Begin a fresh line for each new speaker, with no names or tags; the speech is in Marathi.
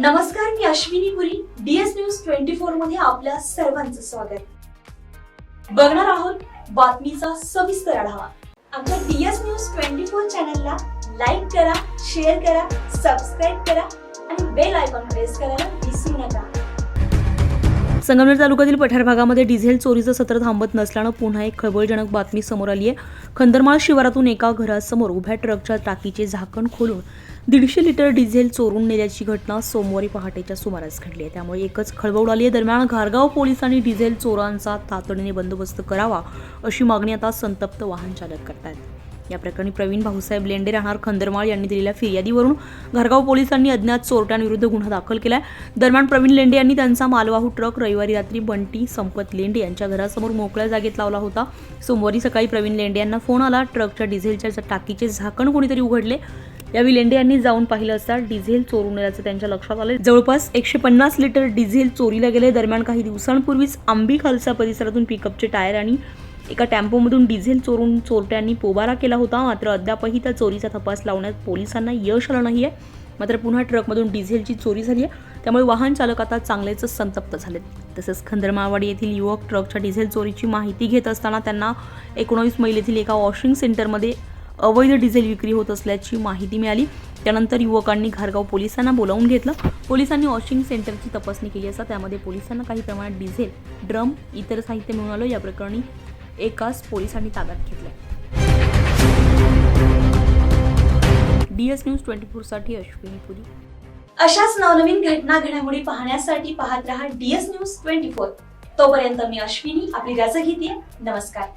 नमस्कार मी Ashwini Puri DS news twenty फोरमध्ये आपल्या सर्वांचं स्वागत. बघणार आहोत बातमीचा सविस्तर आढावा. आमच्या डीएस न्यूज ट्वेंटी फोर चॅनलला लाईक करा शेअर करा सबस्क्राईब करा आणि बेल आयकॉन प्रेस करायला विसरू नका.
संगमनेर तालुक्यातील पठार भागामध्ये डिझेल चोरीचं सत्र थांबत नसल्यानं पुन्हा एक खळबळजनक बातमी समोर आली आहे खंदरमाळ शिवारातून एका घरासमोर उभ्या ट्रकच्या टाकीचे झाकण खोलून दीडशे लिटर डिझेल चोरून नेल्याची घटना सोमवारी पहाटेच्या सुमारास घडली आहे. त्यामुळे एकच खळबळ आली आहे. दरम्यान घारगाव पोलिसांनी डिझेल चोरांचा तातडीने बंदोबस्त करावा अशी मागणी आता संतप्त वाहन चालक करतायत. या प्रकरणी प्रवीण भाऊसाहेब लेंडे राहणार खंदरमाळ यांनी दिलेल्या फिर्यादीवरून घरगाव पोलिसांनी अज्ञात चोरट्यांविरुद्ध गुन्हा दाखल केलाय. दरम्यान प्रवीण लेंडे यांनी त्यांचा मालवाहू ट्रक रविवारी रात्री बंटी संपत लेंडे यांच्या घरासमोर मोकळ्या जागेत लावला होता. सोमवारी सकाळी प्रवीण लेंडे यांना फोन आला. ट्रकच्या डिझेलच्या टाकीचे झाकण कोणीतरी उघडले. यावेळी लेंडे यांनी जाऊन पाहिलं असता डिझेल चोरून नेल्याचं त्यांच्या लक्षात आलं जवळपास एकशे पन्नास लिटर डिझेल चोरीला गेले. दरम्यान काही दिवसांपूर्वीच आंबी खालसा परिसरातून पिकअपचे टायर आणि एका टेम्पोमधून डिझेल चोरून चोरट्यांनी पोबारा केला होता. मात्र अद्यापही त्या चोरीचा तपास लावण्यात पोलिसांना यश आलं नाही आहे मात्र पुन्हा ट्रकमधून डिझेलची चोरी झाली आहे त्यामुळे वाहन चालक आता चांगलेच संतप्त झालेत. तसंच खंदरमाळवाडी येथील युवक ट्रकच्या डिझेल चोरीची माहिती घेत असताना त्यांना एकोणावीस मैल येथील एका वॉशिंग सेंटरमध्ये अवैध डिझेल विक्री होत असल्याची माहिती मिळाली. त्यानंतर युवकांनी घारगाव पोलिसांना बोलावून घेतलं. पोलिसांनी वॉशिंग सेंटरची तपासणी केली असता त्यामध्ये पोलिसांना काही प्रमाणात डिझेल ड्रम इतर साहित्य मिळून आलं. या प्रकरणी एकाच पोलिसांनी ताब्यात घेतलंय. डीएस न्यूज ट्वेंटी फोरसाठी अश्विनी पुरी.
अशाच नवनवीन घटना घडामोडी पाहण्यासाठी पाहत रहा डीएस न्यूज ट्वेंटी फोर. तोपर्यंत मी अश्विनी आपली रजा घेते. नमस्कार.